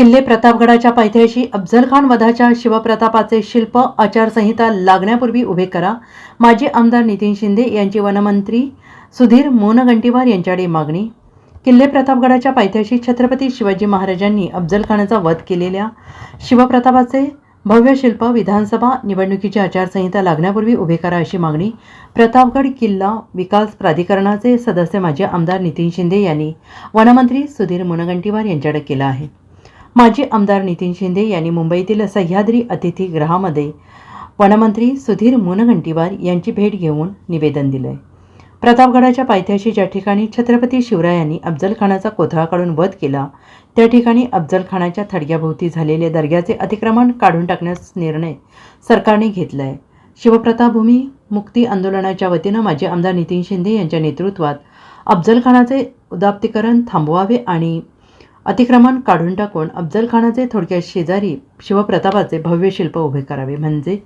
किल्ले प्रतापगडाच्या पायथ्याशी अफजल खान वधाच्या शिवप्रतापाचे शिल्प आचारसंहिता लागण्यापूर्वी उभे करा. माजी आमदार नितीन शिंदे यांची वनमंत्री सुधीर मोनगंटीवार यांच्याकडे मागणी. किल्ले प्रतापगडाच्या पायथ्याशी छत्रपती शिवाजी महाराजांनी अफजल खानाचा वध केलेल्या शिवप्रतापाचे भव्य शिल्प विधानसभा निवडणुकीची आचारसंहिता लागण्यापूर्वी उभे करा अशी मागणी प्रतापगड किल्ला विकास प्राधिकरणाचे सदस्य माजी आमदार नितीन शिंदे यांनी वनमंत्री सुधीर मुनगंटीवार यांच्याकडे केला आहे. माजी आमदार नितीन शिंदे यांनी मुंबईतील सह्याद्री अतिथीगृहामध्ये वनमंत्री सुधीर मुनगंटीवार यांची भेट घेऊन निवेदन दिलंय. प्रतापगडाच्या पायथ्याशी ज्या ठिकाणी छत्रपती शिवरायांनी अफजलखानाचा कोथळा काढून वध केला त्या ठिकाणी अफजलखानाच्या थडग्याभोवती झालेले दर्ग्याचे अतिक्रमण काढून टाकण्यास निर्णय सरकारने घेतला आहे शिवप्रतापभूमी मुक्ती आंदोलनाच्या वतीनं माजी आमदार नितीन शिंदे यांच्या नेतृत्वात अफजलखानाचे उदाप्तीकरण थांबवावे आणि अतिक्रमण काढून टाकून अफजलखानाचे थोडक्यात शेजारी शिवप्रतापाचे भव्य शिल्प उभे करावे म्हणजे.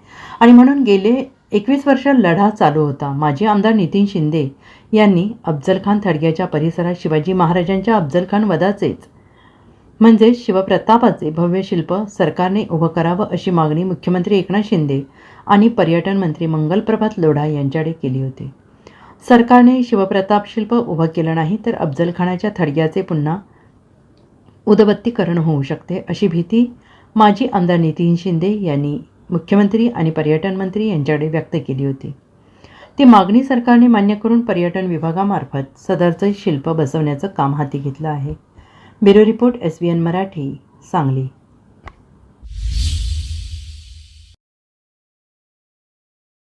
आणि म्हणून गेले एकवीस वर्ष लढा चालू होता. माजी आमदार नितीन शिंदे यांनी अफजलखान थडग्याच्या परिसरात शिवाजी महाराजांच्या अफजलखान वदाचेच म्हणजे शिवप्रतापाचे भव्य शिल्प सरकारने उभं करावं अशी मागणी मुख्यमंत्री एकनाथ शिंदे आणि पर्यटन मंत्री मंगलप्रभात लोढा यांच्याकडे केली होती. सरकारने शिवप्रताप शिल्प उभं केलं नाही तर अफजलखानाच्या थडग्याचे पुन्हा उदबत्तीकरण होऊ शकते अशी भीती माजी आमदार नितीन शिंदे यांनी मुख्यमंत्री आणि पर्यटन मंत्री यांच्याकडे व्यक्त केली होती. ती मागणी सरकारने मान्य करून पर्यटन विभागामार्फत सदरचं शिल्प बसवण्याचं काम हाती घेतलं आहे. Bureau report S B N Marathi Sangli.